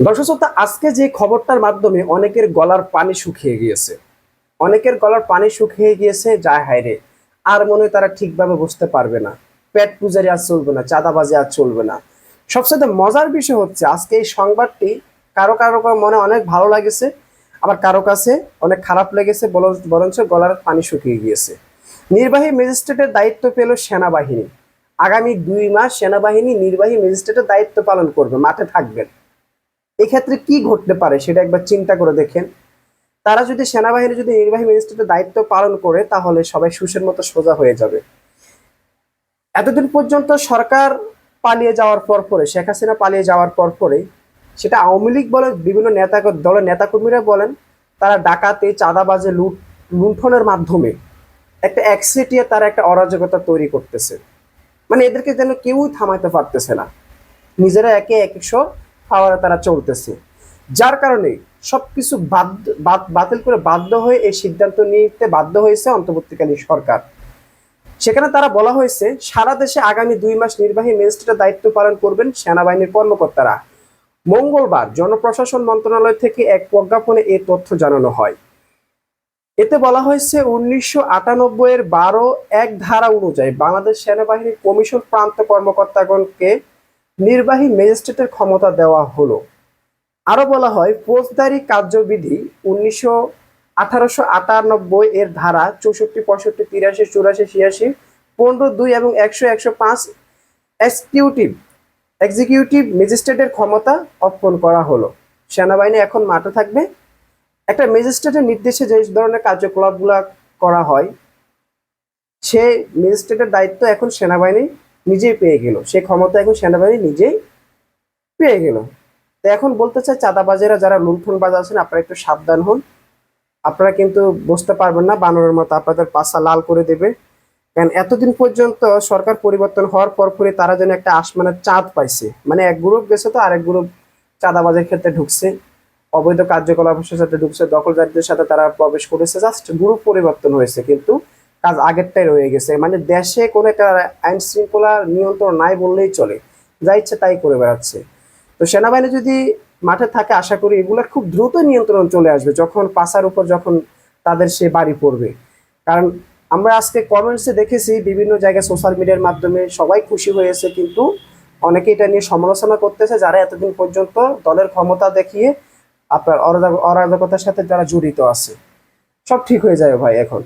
দর্শক শ্রোতা, আজকে যে খবরটার মাধ্যমে অনেকের গলার পানি শুকিয়ে গিয়েছে অনেকের গলার পানি শুকিয়ে গিয়েছে যায় হায়রে আর মনে হয় তারা ঠিকভাবে বুঝতে পারবে না। পেট পূজারি আর চলবে না চাঁদাবাজি আর চলবে না। সবচেয়ে মজার বিষয় হচ্ছে আজকে এই সংবাদটি কারও কারও মনে অনেক ভালো লাগেছে আবার কারও কাছে অনেক খারাপ লেগেছে বরং- বরঞ্চ গলার পানি শুকিয়ে গিয়েছে। নির্বাহী ম্যাজিস্ট্রেটের দায়িত্ব পেল সেনাবাহিনী। আগামী দুই মাস সেনাবাহিনী নির্বাহী ম্যাজিস্ট্রেটের দায়িত্ব পালন করবে মাঠে থাকবেন। এক্ষেত্রে কি ঘটতে পারে সেটা একবার চিন্তা করে দেখেন। তারা যদি সেনাবাহিনী, যদি নির্বাহী ম্যাজিস্ট্রেটের দায়িত্ব পালন করে, তাহলে সবাই সুসের মতো সোজা হয়ে যাবে। এতদিন পর্যন্ত সরকার পালিয়ে যাওয়ার পর পরে, শেখ হাসিনা পালিয়ে যাওয়ার পর পরে, সেটা আওয়ামী লীগ বলে বিভিন্ন নেতা দলের নেতাকর্মীরা বলেন, তারা ডাকাতে, চাঁদাবাজে, লুট, লুণ্ঠনের মাধ্যমে একটা একসেটিয়া তারা একটা অরাজকতা তৈরি করতেছে। মানে এদেরকে যেন কেউই থামাইতে পারতেছে না। নিজেরা এক একশো পাওয়ারে তারা চলতেছে। যার কারণে সবকিছু বাদ- বাতিল করে বাধ্য হয়ে এই সিদ্ধান্ত নিতে বাধ্য হয়েছে অন্তর্বর্তীকালীন সরকার। সেখানে তারা বলা হয়েছে, সারা দেশে আগামী দুই মাস নির্বাহী ম্যাজিস্ট্রেটের দায়িত্ব পালন করবেন সেনাবাহিনীর কর্মকর্তারা। মঙ্গলবার জনপ্রশাসন মন্ত্রণালয় থেকে এক প্রজ্ঞাপনে এ তথ্য জানানো হয়। এতে বলা হয়েছে, উনিশশো আটানব্বই এর বারো এক ধারা অনুযায়ী বাংলাদেশ সেনাবাহিনীর কমিশন প্রান্ত কর্মকর্তাগণকে নির্বাহী ম্যাজিস্ট্রেটের ক্ষমতা দেওয়া হলো। আরও বলা হয়, ফৌজদারি কার্যবিধি উনিশশো আঠারোশো আটানব্বই এর ধারা চৌষট্টি, পঁয়ষট্টি, তিরাশি, চুরাশি, ছিয়াশি, পনেরো, দুই এবং একশো একশো পাঁচ এক্সিকিউটিভ এক্সিকিউটিভ ম্যাজিস্ট্রেটের ক্ষমতা অর্পণ করা হলো। সেনাবাহিনী এখন মাঠে থাকবে। একটা ম্যাজিস্ট্রেটের নির্দেশে যে ধরনের কার্যকলাপগুলো করা হয়, সে ম্যাজিস্ট্রেটের দায়িত্ব এখন সেনাবাহিনী নিজেই পেয়ে গেল। সে ক্ষমতা এখন সেনাবাহিনী নিজেই পেয়ে গেল। তো এখন বলতে চাই, চাঁদাবাজেরা যারা লুণ্ঠনবাজ আছেন, আপনারা একটু সাবধান হন। আপনারা কিন্তু বুঝতে পারবেন না বানরের মতো, আপনাদের পাশা লাল করে দেবে। কারণ এতদিন পর্যন্ত সরকার পরিবর্তন হওয়ার পর পরে তারা যেন একটা আসমানের চাঁদ পাইছে। মানে এক গ্রুপ গেছে তো, আরেক গ্রুপ চাঁদাবাজের ক্ষেত্রে ঢুকছে। অবৈধ কার্যকলাপের সাথে ঢুকছে, দখলদারদের সাথে তারা প্রবেশ করেছে। জাস্ট গ্রুপ পরিবর্তন হয়েছে কিন্তু কাজ আগেরটাই রয়ে গেছে। মানে দেশে কোনো একটা আইন শৃঙ্খলা নিয়ন্ত্রণ নাই বললেই চলে। যা ইচ্ছে তাই করে বেড়াচ্ছে। তো সেনাবাহিনী যদি মাঠে থাকে, আশা করি এগুলো খুব দ্রুত নিয়ন্ত্রণ চলে আসবে যখন পাশার উপর যখন তাদের সে বাড়ি পড়বে। কারণ আমরা আজকে কমেন্টসে দেখেছি, বিভিন্ন জায়গায় সোশ্যাল মিডিয়ার মাধ্যমে সবাই খুশি হয়েছে, কিন্তু অনেকে এটা নিয়ে সমালোচনা করতেছে, যারা এতদিন পর্যন্ত দলের ক্ষমতা দেখিয়ে আপনার অরাজক- অরাজকতার সাথে যারা জড়িত আছে। সব ঠিক হয়ে যাবে ভাই এখন।